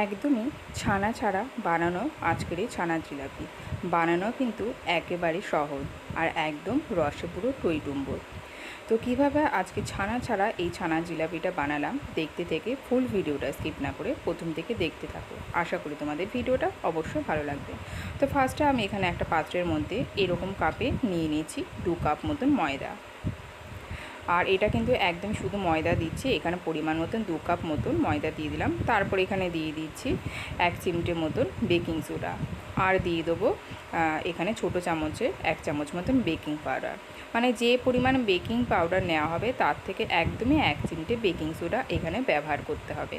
একদমই ছানা ছাড়া বানানো আজকের এই ছানার জিলাপি। বানানো কিন্তু একেবারে সহজ আর একদম রসে পুরো টইটুম্বর তো কীভাবে আজকে ছানা ছাড়া এই ছানা জিলাপিটা বানালাম, দেখতে থেকে ফুল ভিডিওটা স্কিপ না করে প্রথম থেকে দেখতে থাকো। আশা করি তোমাদের ভিডিওটা অবশ্যই ভালো লাগবে। তো ফার্স্টে আমি এখানে একটা পাত্রের মধ্যে এরকম কাপে নিয়ে নিয়েছি দু কাপ মতন ময়দা। আর এটা কিন্তু একদম শুধু ময়দা দিচ্ছি, এখানে পরিমাণ মতন দু কাপ মতন ময়দা দিয়ে দিলাম। তারপর এখানে দিয়ে দিচ্ছি এক চিমটে মতন বেকিং সোডা। আর দিয়ে দেবো এখানে ছোট চামচে এক চামচ মতন বেকিং পাউডার। মানে যে পরিমাণ বেকিং পাউডার নেওয়া হবে, তার থেকে একদমই এক চিমটে বেকিং সোডা এখানে ব্যবহার করতে হবে।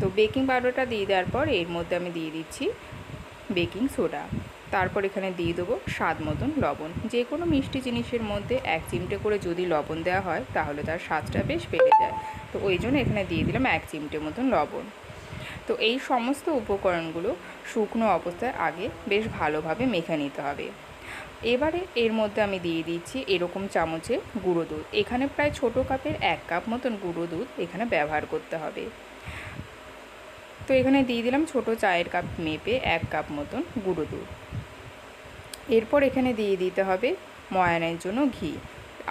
তো বেকিং পাউডারটা দিয়ে দেওয়ার পর এর মধ্যে আমি দিয়ে দিচ্ছি বেকিং সোডা। তারপর এখানে দিয়ে দেবো স্বাদ মতন লবণ। যে কোনো মিষ্টি জিনিসের মধ্যে এক চিমটে করে যদি লবণ দেওয়া হয়, তাহলে তার স্বাদটা বেশ বেড়ে যায়। তো ওই জন্য এখানে দিয়ে দিলাম এক চিমটে মতন লবণ। তো এই সমস্ত উপকরণগুলো শুকনো অবস্থায় আগে বেশ ভালোভাবে মেখে নিতে হবে। এবারে এর মধ্যে আমি দিয়ে দিচ্ছি এরকম চামচে গুঁড়ো দুধ। এখানে প্রায় ছোট কাপের এক কাপ মতন গুঁড়ো দুধ এখানে ব্যবহার করতে হবে। তো এখানে দিয়ে দিলাম ছোট চায়ের কাপ মেপে এক কাপ মতন গুঁড়ো দুধ। এরপর এখানে দিয়ে দিতে হবে ময়ানের জন্য ঘি।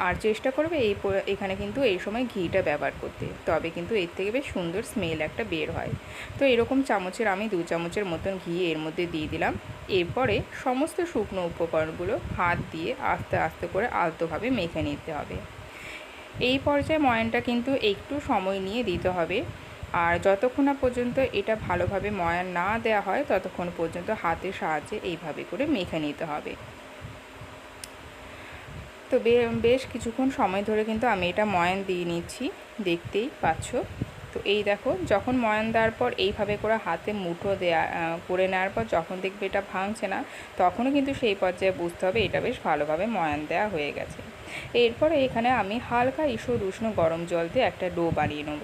আর চেষ্টা করবে এই এখানে কিন্তু এই সময় ঘিটা ব্যবহার করতে। তবে কিন্তু এর থেকে বেশ সুন্দর স্মেল একটা বের হয়। তো এরকম চামচের আমি দু চামচের মতন ঘি এর মধ্যে দিয়ে দিলাম। এরপরে সমস্ত শুকনো উপকরণগুলো হাত দিয়ে আস্তে আস্তে করে আলতোভাবে মেখে নিতে হবে। এই পর্যায়ে ময়ানটা কিন্তু একটু সময় নিয়ে দিতে হবে। আর যতক্ষণ না পর্যন্ত এটা ভালোভাবে ময়ান না দেওয়া হয়, ততক্ষণ পর্যন্ত হাতের সাহায্যে এইভাবে করে মেখে নিতে হবে। তো বেশ কিছুক্ষণ সময় ধরে কিন্তু আমি এটা ময়ান দিয়ে নিচ্ছি, দেখতেই পাচ্ছ। তো এই দেখো, যখন ময়ান দেওয়ার পর এইভাবে করে হাতে মুঠো দেয়া করে নেওয়ার পর যখন দেখবে এটা ভাঙছে না, তখনও কিন্তু সেই পর্যায়ে বুঝতে হবে এটা বেশ ভালোভাবে ময়ান দেওয়া হয়ে গেছে। এরপরে এখানে আমি হালকা ঈষৎ উষ্ণ গরম জল দিয়ে একটা ডো বানিয়ে নেব।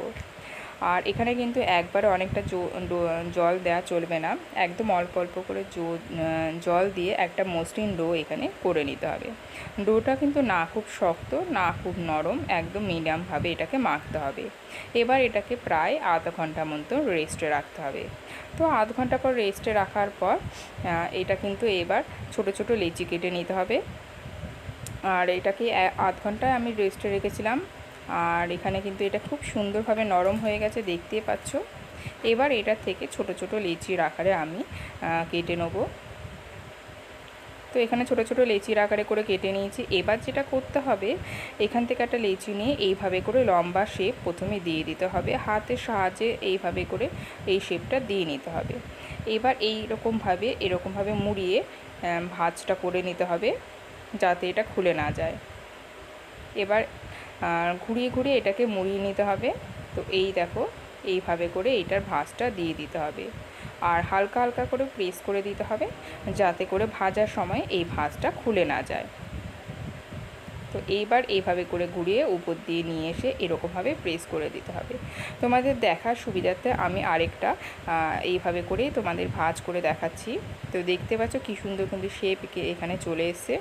আর এখানে কিন্তু একবারে অনেকটা জল দেওয়া চলবে না। একদম অল্প অল্প করে জল দিয়ে একটা মসৃণ ডো এখানে করে নিতে হবে। ডোটা কিন্তু না খুব শক্ত, না খুব নরম, একদম মিডিয়ামভাবে এটাকে মাখতে হবে। এবার এটাকে প্রায় আধ ঘণ্টা মতো রেস্টে রাখতে হবে। তো আধ ঘণ্টা পর রেস্টে রাখার পর এটা কিন্তু এবার ছোট ছোট লেচি কেটে নিতে হবে। আর এটাকে আধ ঘন্টায় আমি রেস্টে রেখেছিলাম। আর এখানে কিন্তু এটা খুব সুন্দরভাবে নরম হয়ে গেছে দেখতে পাচ্ছ। এবার এটা থেকে ছোট ছোট লিচির আকারে আমি কেটে নেব। তো এখানে ছোট ছোট লেচির আকারে করে কেটে নিয়েছি। এবার যেটা করতে হবে, এখান থেকে একটা লেচি নিয়ে এইভাবে করে লম্বা শেপ প্রথমে দিয়ে দিতে হবে। হাতের সাহায্যে এইভাবে করে এই শেপটা দিয়ে নিতে হবে। এবার এই রকমভাবে এরকমভাবে মুড়িয়ে ভাজটা করে নিতে হবে, যাতে এটা খুলে না যায়। এবার আর ঘুরিয়ে ঘুরিয়ে এটাকে মুড়িয়ে নিতে হবে। তো এই দেখো, এইভাবে করে এটার ভাঁজটা দিয়ে দিতে হবে। আর হালকা হালকা করে প্রেস করে দিতে হবে, যাতে করে ভাজার সময় এই ভাঁজটা খুলে না যায়। তো এইবার এইভাবে করে ঘুরিয়ে উপর দিয়ে নিয়ে এসে এরকমভাবে প্রেস করে দিতে হবে। তোমাদের দেখার সুবিধার্থে আমি আরেকটা এইভাবে করেই তোমাদের ভাজ করে দেখাচ্ছি। তো দেখতে পাচ্ছ কী সুন্দর কিন্তু শেপ এখানে চলে এসছে।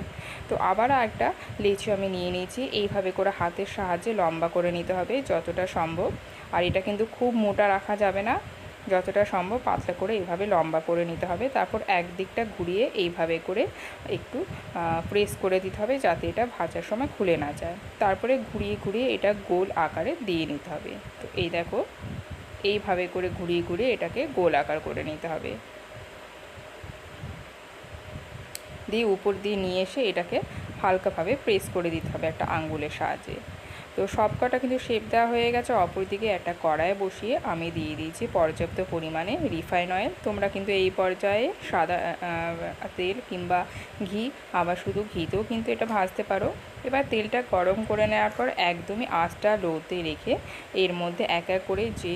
তো আবার একটা লেচু আমি নিয়ে নিয়েছি। এইভাবে করে হাতের সাহায্যে লম্বা করে নিতে হবে যতটা সম্ভব। আর এটা কিন্তু খুব মোটা রাখা যাবে না। যতটা সম্ভব পাতলা করে এইভাবে লম্বা করে নিতে হবে। তারপর একদিকটা ঘুরিয়ে এইভাবে করে একটু প্রেস করে দিতে হবে যাতে এটা ভাজার সময় খুলে না যায়। তারপরে ঘুরিয়ে ঘুরিয়ে এটা গোল আকারে দিয়ে নিতে হবে। তো এই দেখো, এইভাবে করে ঘুরিয়ে ঘুরিয়ে এটাকে গোল আকার করে নিতে হবে। দিয়ে উপর দিয়ে নিয়ে এসে এটাকে হালকাভাবে প্রেস করে দিতে হবে একটা আঙ্গুলের সাহায্যে। তো সব কটা কিন্তু শেপ দেওয়া হয়ে গেছে। অপরদিকে একটা কড়ায় বসিয়ে আমি দিয়ে দিয়েছি পর্যাপ্ত পরিমাণে রিফাইন অয়েল তোমরা কিন্তু এই পর্যায়ে সাদা তেল কিংবা ঘি, আবার শুধু ঘিতেও কিন্তু এটা ভাজতে পারো। এবার তেলটা গরম করে নেওয়ার পর একদমই আঁচটা লোতে রেখে এর মধ্যে এক এক করে যে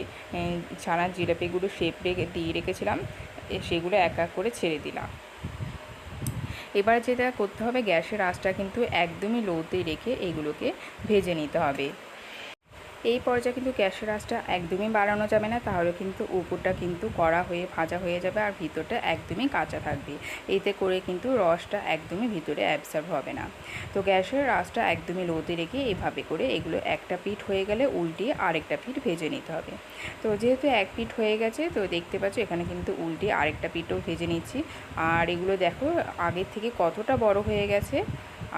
ছানার জিলাপিগুলো শেপ রেখে, দিয়ে রেখেছিলাম সেগুলো এক এক করে ছেড়ে দিলাম। এবার যেটা করতে হবে গ্যাসের আঁচটা কিন্তু একদমই লোতে রেখে এগুলোকে ভেজে নিতে হবে। এই পর্যায়ে কিন্তু গ্যাসের আঁচটা একদমই বাড়ানো যাবে না, তাহলে কিন্তু উপরটা কিন্তু কড়া হয়ে, ভাজা হয়ে যাবে আর ভিতরটা একদমই কাঁচা থাকবে। এতে করে কিন্তু রসটা একদমই ভিতরে অ্যাবসার্ভ হবে না। তো গ্যাসের আঁচটা একদমই লোতে রেখে এভাবে করে এগুলো একটা পিঠ হয়ে গেলে উল্টিয়ে আরেকটা পিঠ ভেজে নিতে হবে। তো যেহেতু এক পিঠ হয়ে গেছে, তো দেখতে পাচ্ছ এখানে কিন্তু উল্টিয়ে আরেকটা পিঠও ভেজে নিচ্ছি। আর এগুলো দেখো আগের থেকে কতটা বড় হয়ে গেছে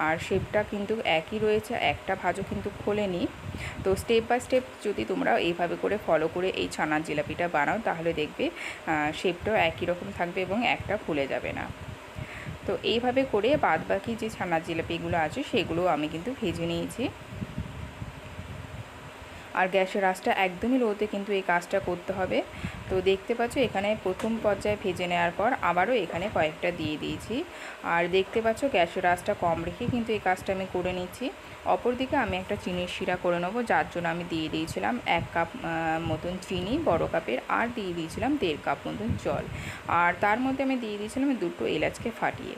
আর শেপটা কিন্তু একই রয়েছে, একটা ভাজও কিন্তু খোলেনি। তো স্টেপ বাই স্টেপ যদি তোমরা এইভাবে করে ফলো করে এই ছানার জিলাপিটা বানাও, তাহলে দেখবে শেপটাও একই রকম থাকবে এবং একটা খুলে যাবে না। তো এইভাবে করে বাদ বাকি যে ছানার জিলাপিগুলো আছে সেগুলো আমি কিন্তু ভেজে নিয়েছি। আর গ্যাসের আঁচটা একদমই লোতে কিন্তু এই কাজটা করতে হবে। তো দেখতে পাচ্ছ, এখানে প্রথম পর্যায়ে ভেজে নেওয়ার পর আবারও এখানে কয়েকটা দিয়ে দিয়েছি। আর দেখতে পাচ্ছ, গ্যাসের আঁচটা কম রেখে কিন্তু এই কাজটা আমি করে নিচ্ছি। অপরদিকে আমি একটা চিনির শিরা করে নেব, যার জন্য আমি দিয়ে দিয়েছিলাম এক কাপ মতন চিনি, বড় কাপের, আর দিয়ে দিয়েছিলাম দেড় কাপ মতন জল। আর তার মধ্যে আমি দিয়ে দিয়েছিলাম দুটো এলাচকে ফাটিয়ে।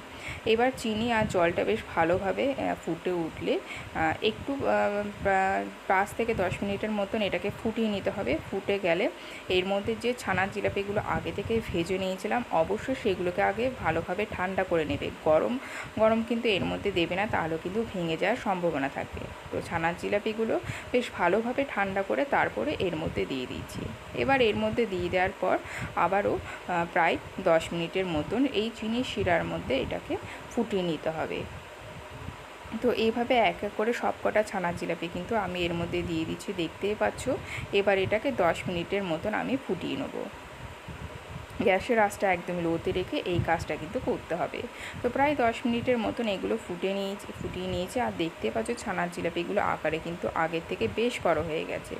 এবার চিনি আর জলটা বেশ ভালোভাবে ফুটে উঠলে একটু পাঁচ থেকে দশ মিনিটের মতন এটাকে ফুটিয়ে নিতে হবে। ফুটে গেলে এর মধ্যে যে ছানার জিলাপিগুলো আগে থেকে ভেজে নিয়েছিলাম। অবশ্যই সেগুলোকে আগে ভালোভাবে ঠান্ডা করে নেবে। গরম গরম কিন্তু এর মধ্যে দেবে না, তাহলেও কিন্তু ভেঙে যাওয়ার সম্ভাবনা থাকবে। তো ছানার জিলাপিগুলো বেশ ভালোভাবে ঠান্ডা করে তারপরে এর মধ্যে দিয়ে দিয়েছি। এবার এর মধ্যে দিয়ে দেওয়ার পর আবারও প্রায় দশ মিনিটের মতন এই চিনি শিরার মধ্যে এটাকে ফুটিয়ে নিতে হবে। তো এইভাবে এক এক করে সব কটা ছানার জিলাপি কিন্তু আমি এর মধ্যে দিয়ে দিচ্ছি। দেখতেই পাচ্ছ, এবার এটাকে দশ মিনিটের মতন আমি ফুটিয়ে নেব। গ্যাসের আঁচটা একদম লোতে রেখে এই কাজটা কিন্তু করতে হবে। তো প্রায় দশ মিনিটের মতন এগুলো ফুটে নিয়েছি, ফুটিয়ে নিয়েছে আর দেখতে পাচ্ছ ছানার জিলাপিগুলো আকারে কিন্তু আগের থেকে বেশ বড় হয়ে গেছে।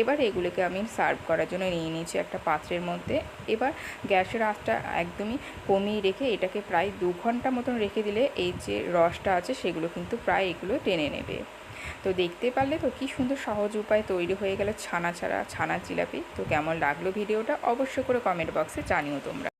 এবার এগুলোকে আমি সার্ভ করার জন্য নিয়ে নিয়েছি একটা পাত্রের মধ্যে। এবার গ্যাসের আঁচটা একদমই কমিয়ে রেখে এটাকে প্রায় দু ঘণ্টা মতন রেখে দিলে এই যে রসটা আছে সেগুলো কিন্তু প্রায় এগুলো টেনে নেবে। তো দেখতে পারলে তো কি সুন্দর সহজ উপায় তৈরি হয়ে গেল ছানা ছাড়া, ছানা জিলাপি। তো কেমন লাগল ভিডিওটা অবশ্যই করে কমেন্ট বক্সে জানিও তোমরা।